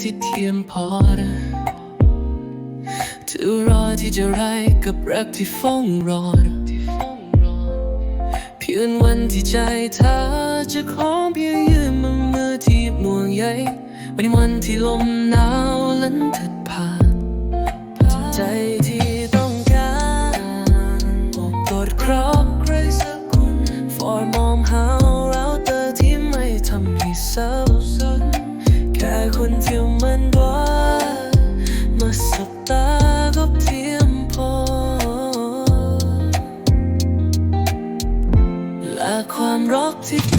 ที่เทียมพอจะรอที่จะไรกับรักที่ฟ้องรอเพียงวันที่ใจเธอจะขอเพียงยืนมือมือที่ม่วงใยเป็นวันที่ลมหนาวลันถัดผ่านใจ ความรักที่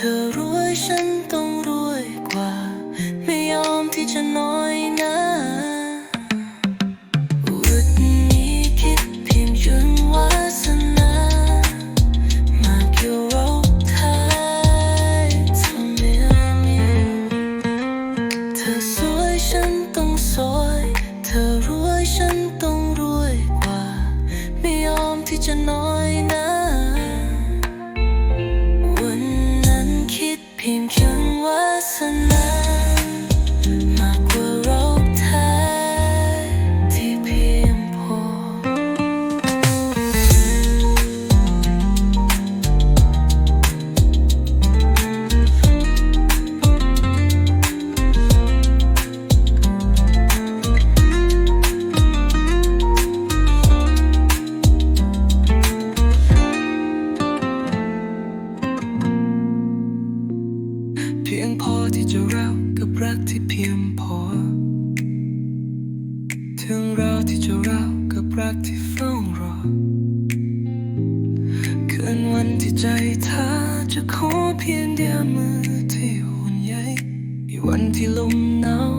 เธอรวยฉันต้องรวยกว่า ไม่ยอมที่จะน้อยหนะวันนี้คิดเพียงยังวาสนา มากกว่าเราทายทำไมเธอสวยฉันต้องสวย เธอรวยฉันต้องรวยกว่า ไม่ยอมที่จะน้อยหนะ พอที่จะเรากับรักที่เพียงพอ ถึงเราที่จะเรากับรักที่เฝ้ารอ คืนวันที่ใจเธอจะขอเพียงเดียวมือที่ห่วงใยมีวันที่ลมหนาว